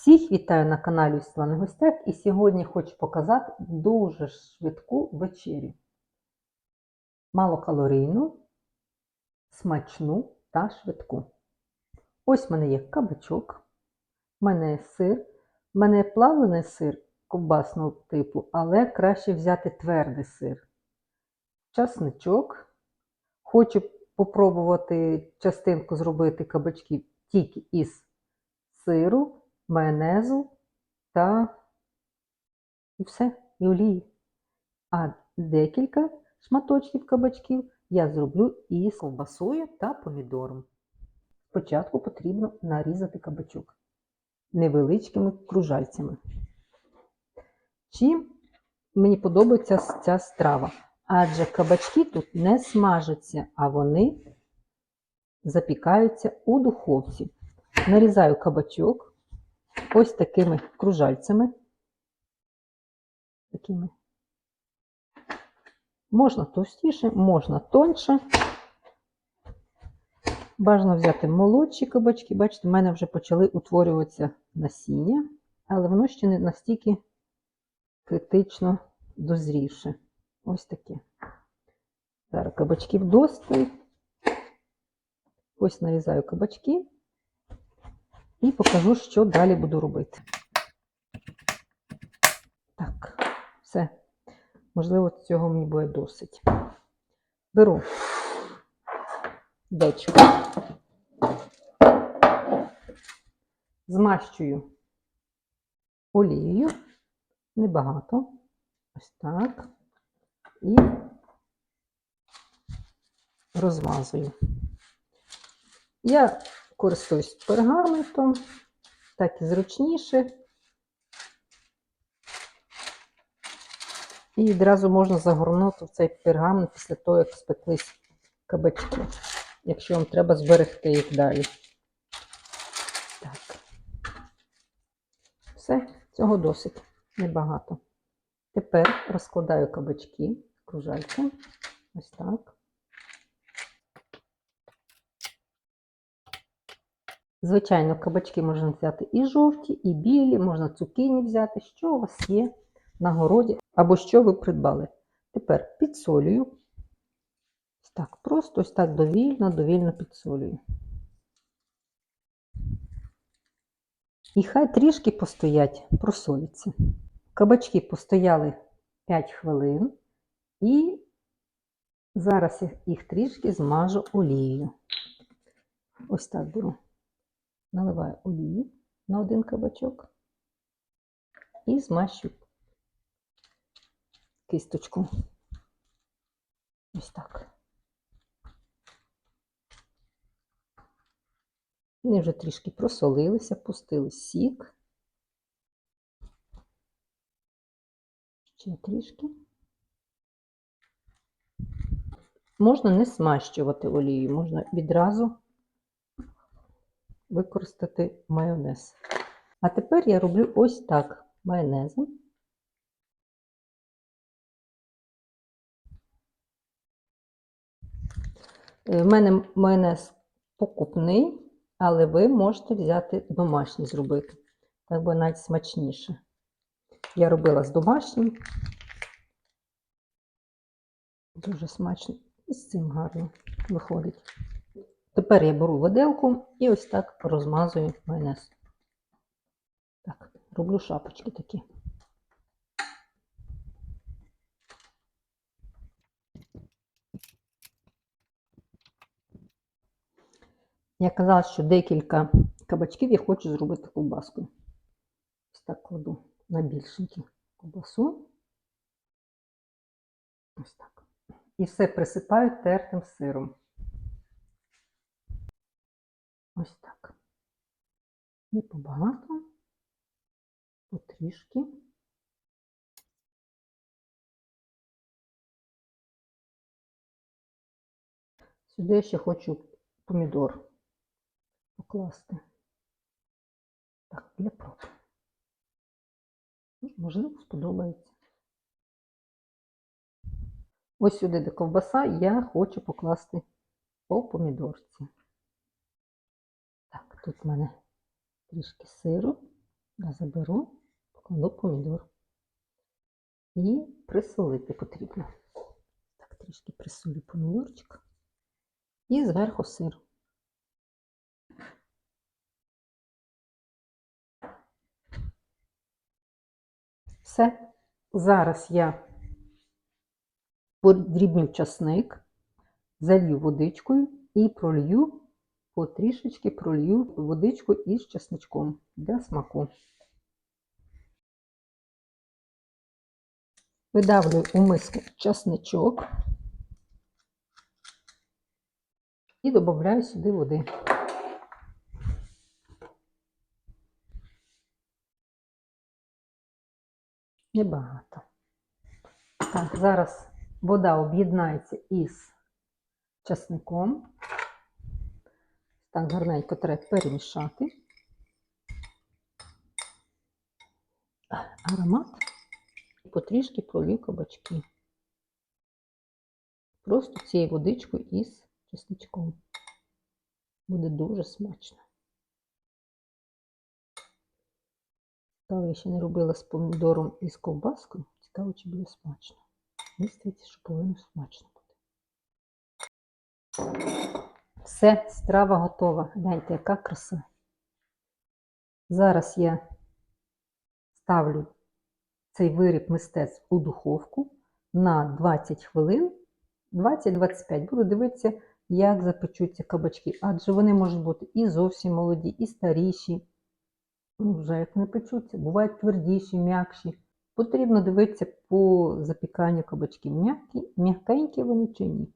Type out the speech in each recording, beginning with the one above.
Всіх вітаю на каналі Світлани Гостяк і сьогодні хочу показати дуже швидку вечерю. Малокалорійну, смачну та швидку. Ось в мене є кабачок, в мене є сир, в мене є плавлений сир ковбасного типу, але краще взяти твердий сир. Часничок. Хочу попробувати частинку зробити кабачків тільки із сиру майонезу та і все, і олії. А декілька шматочків кабачків я зроблю із ковбасою та помідором. Спочатку потрібно нарізати кабачок невеличкими кружальцями. Чим мені подобається ця страва? Адже кабачки тут не смажаться, а вони запікаються у духовці. Нарізаю кабачок ось такими кружальцями. Такими. Можна товстіше, можна тоньше. Бажано взяти молодші кабачки. Бачите, в мене вже почали утворюватися насіння, але воно ще не настільки критично дозрівше. Ось таке. Зараз кабачків досталь. Ось нарізаю кабачки і покажу, що далі буду робити. Так, все. Можливо, цього мені буде досить. Беру дечко, змащую олією, небагато, ось так, і розмазую. Я користуюсь пергаментом, так і зручніше. І відразу можна загорнути в цей пергамент після того, як спеклись кабачки, якщо вам треба зберегти їх далі. Так. Все, цього досить небагато. Тепер розкладаю кабачки кружальцем. Ось так. Звичайно, кабачки можна взяти і жовті, і білі, можна цукіні взяти, що у вас є на городі, або що ви придбали. Тепер підсолюю. Так, просто ось так довільно, довільно підсолюю. І хай трішки постоять, просоляться. Кабачки постояли 5 хвилин, і зараз їх трішки змажу олією. Ось так беру наливаю олії на один кабачок і змащу кисточку. Ось так. Вони вже трішки просолилися, пустили сік. Ще трішки. Можна не смащувати олію, можна відразу використати майонез. А тепер я роблю ось так майонезом. Е, в мене майонез покупний, але ви можете взяти домашній зробити. Так буде навіть смачніше. Я робила з домашнім. Дуже смачно і з цим гарно виходить. Тепер я беру виделку і ось так розмазую майонез. Так, роблю шапочки такі. Я казала, що декілька кабачків я хочу зробити ковбаскою. Ось так кладу на більшеньку ковбасу. Ось так. І все присипаю тертим сиром. Ось так. Не побагато, потрішки. Сюди я ще хочу помідор покласти. Так, для проби. Ну, Можливо, сподобається. Ось сюди, де ковбаса, я хочу покласти по помідорці. Тут в мене трішки сиру Я заберу, покладу помідор. І присолити потрібно. Так, трішки присолю помідорчик. І зверху сир. Все. Зараз я подрібню часник, залью водичкою і пролью, потрішечки пролью водичку із часничком для смаку. Видавлюю у миску часничок і додаю сюди води. Небагато. Так, зараз вода об'єднається із часником. Так, гарненько треба перемішати. Аромат. І потрішки пролью кабачки. Просто цією водичкою із чесничком. Буде дуже смачно. Цікаво, я ще не робила з помідором і з ковбаскою. Цікаво, чи буде смачно. Мені що повинно смачно бути. Все, страва готова. Гляньте, яка краса. Зараз я ставлю цей виріб мистецтв у духовку на 20 хвилин, 20-25. Буду дивитися, як запечуться кабачки. Адже вони можуть бути і зовсім молоді, і старіші. Ну, вже як не печуться, бувають твердіші, м'якші. Потрібно дивитися по запіканню кабачків. М'якенькі вони чи ні.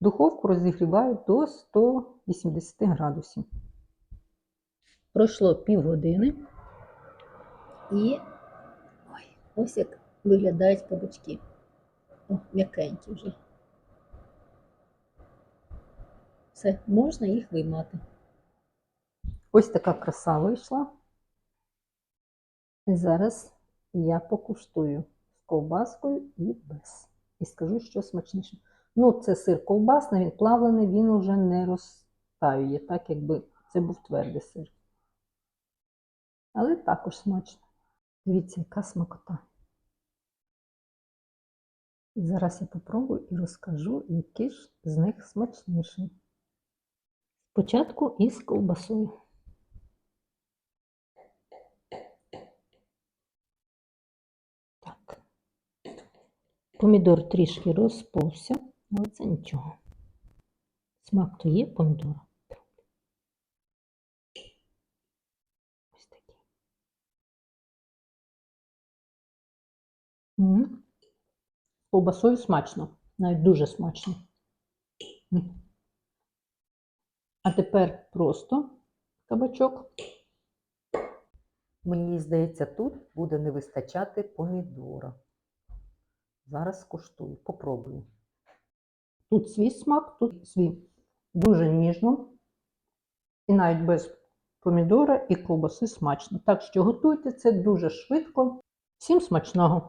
Духовку розігріваю до 180 градусів. Пройшло півгодини. І Ой, ось як виглядають кабачки. О, м'якенькі вже. Все, можна їх виймати. Ось така краса вийшла. І зараз я покуштую з ковбаскою і без. І скажу, що смачніше. Ну, це сир ковбасний, він плавлений, він уже не розтаює, так якби це був твердий сир. Але також смачно. Дивіться, яка смакота. І зараз я попробую і розкажу, який ж з них смачніший. Спочатку із ковбасою. Так. Помідор трішки розповся, але це нічого. Смак то є помідора. Ось такий. Ковбасою смачно, навіть дуже смачно. А тепер просто кабачок. Мені здається, тут буде не вистачати помідора. Зараз скуштую, попробую. Тут свій смак, тут свій дуже ніжно. І навіть без помідора і ковбаси смачно. Так що готуйте це дуже швидко. Всім смачного!